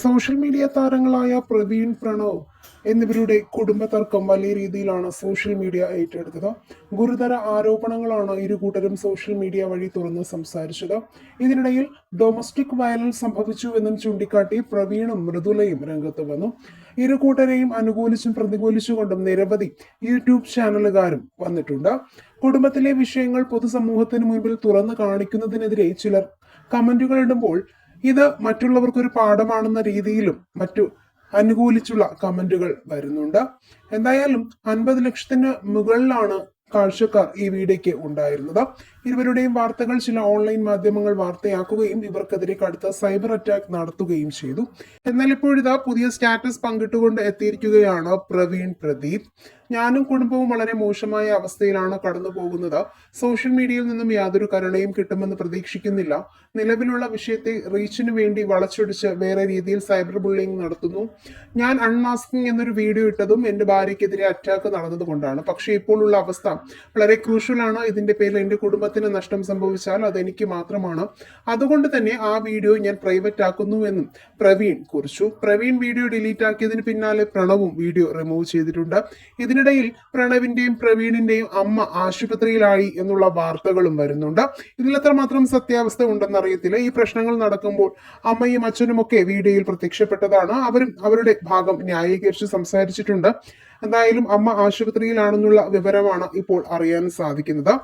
Social media താരങ്ങളായ പ്രവീൺ പ്രണവ് എന്നിവരുടെ കുടുംബ തർക്കം വലിയ രീതിയിലാണ് സോഷ്യൽ മീഡിയ ഏറ്റെടുത്തത്. ഗുരുതര ആരോപണങ്ങളാണ് ഇരു കൂട്ടരും സോഷ്യൽ മീഡിയ വഴി തുറന്ന് സംസാരിച്ചത്. ഇതിനിടയിൽ ഡൊമസ്റ്റിക് വയലൻസ് സംഭവിച്ചു എന്നും ചൂണ്ടിക്കാട്ടി പ്രവീണും മൃദുലയും രംഗത്ത് വന്നു. ഇരു കൂട്ടരെയും അനുകൂലിച്ചും പ്രതികൂലിച്ചുകൊണ്ടും നിരവധി യൂട്യൂബ് ചാനലുകാരും വന്നിട്ടുണ്ട്. കുടുംബത്തിലെ വിഷയങ്ങൾ പൊതുസമൂഹത്തിന് മുൻപിൽ തുറന്നു കാണിക്കുന്നതിനെതിരെ ചിലർ കമന്റുകൾ ഇടുമ്പോൾ ഇത് മറ്റുള്ളവർക്കൊരു പാഠമാണെന്ന രീതിയിലും മറ്റു അനുകൂലിച്ചുള്ള കമന്റുകൾ വരുന്നുണ്ട്. എന്തായാലും അൻപത് ലക്ഷത്തിന് മുകളിലാണ് കാഴ്ചക്കാർ ഈ വീഡിയോയ്ക്ക് ഉണ്ടായിരുന്നത്. ഇരുവരുടെയും വാർത്തകൾ ചില ഓൺലൈൻ മാധ്യമങ്ങൾ വാർത്തയാക്കുകയും ഇവർക്കെതിരെ കടുത്ത സൈബർ അറ്റാക്ക് നടത്തുകയും ചെയ്തു. എന്നാൽ ഇപ്പോഴിതാ പുതിയ സ്റ്റാറ്റസ് പങ്കിട്ടുകൊണ്ട് എത്തിയിരിക്കുകയാണ് പ്രവീൺ പ്രദീപ്. ഞാനും കുടുംബവും വളരെ മോശമായ അവസ്ഥയിലാണ് കടന്നു പോകുന്നത്. സോഷ്യൽ മീഡിയയിൽ നിന്നും യാതൊരു കരുണയും കിട്ടുമെന്ന് പ്രതീക്ഷിക്കുന്നില്ല. നിലവിലുള്ള വിഷയത്തെ റീച്ചിന് വേണ്ടി വളച്ചൊടിച്ച് വേറെ രീതിയിൽ സൈബർ ബുള്ളിംഗ് നടത്തുന്നു. ഞാൻ അൺമാസ്കിംഗ് എന്നൊരു വീഡിയോ ഇട്ടതും എന്റെ ഭാര്യയ്ക്കെതിരെ അറ്റാക്ക് നടന്നതുകൊണ്ടാണ്. പക്ഷേ ഇപ്പോഴുള്ള അവസ്ഥ വളരെ ക്രൂഷ്യലാണ്. ഇതിന്റെ പേരിൽ എന്റെ എന്റെ കുടുംബത്തിന് നഷ്ടം സംഭവിച്ചാൽ അതെനിക്ക് മാത്രമാണ്. അതുകൊണ്ട് തന്നെ ആ വീഡിയോ ഞാൻ പ്രൈവറ്റ് ആക്കുന്നു എന്നും പ്രവീൺ കുറിച്ചു. പ്രവീൺ വീഡിയോ ഡിലീറ്റ് ആക്കിയതിന് പിന്നാലെ പ്രണവും വീഡിയോ റിമൂവ് ചെയ്തിട്ടുണ്ട്. ഇതിനിടയിൽ പ്രണവിന്റെയും പ്രവീണിന്റെയും അമ്മ ആശുപത്രിയിലായി എന്നുള്ള വാർത്തകളും വരുന്നുണ്ട്. ഇതിൽ എത്രമാത്രം സത്യാവസ്ഥ ഉണ്ടെന്ന് അറിയത്തില്ല. ഈ പ്രശ്നങ്ങൾ നടക്കുമ്പോൾ അമ്മയും അച്ഛനും ഒക്കെ വീഡിയോയിൽ പ്രത്യക്ഷപ്പെട്ടതാണ്. അവരും അവരുടെ ഭാഗം ന്യായീകരിച്ച് സംസാരിച്ചിട്ടുണ്ട്. എന്തായാലും അമ്മ ആശുപത്രിയിലാണെന്നുള്ള വിവരമാണ് ഇപ്പോൾ അറിയാൻ സാധിക്കുന്നത്.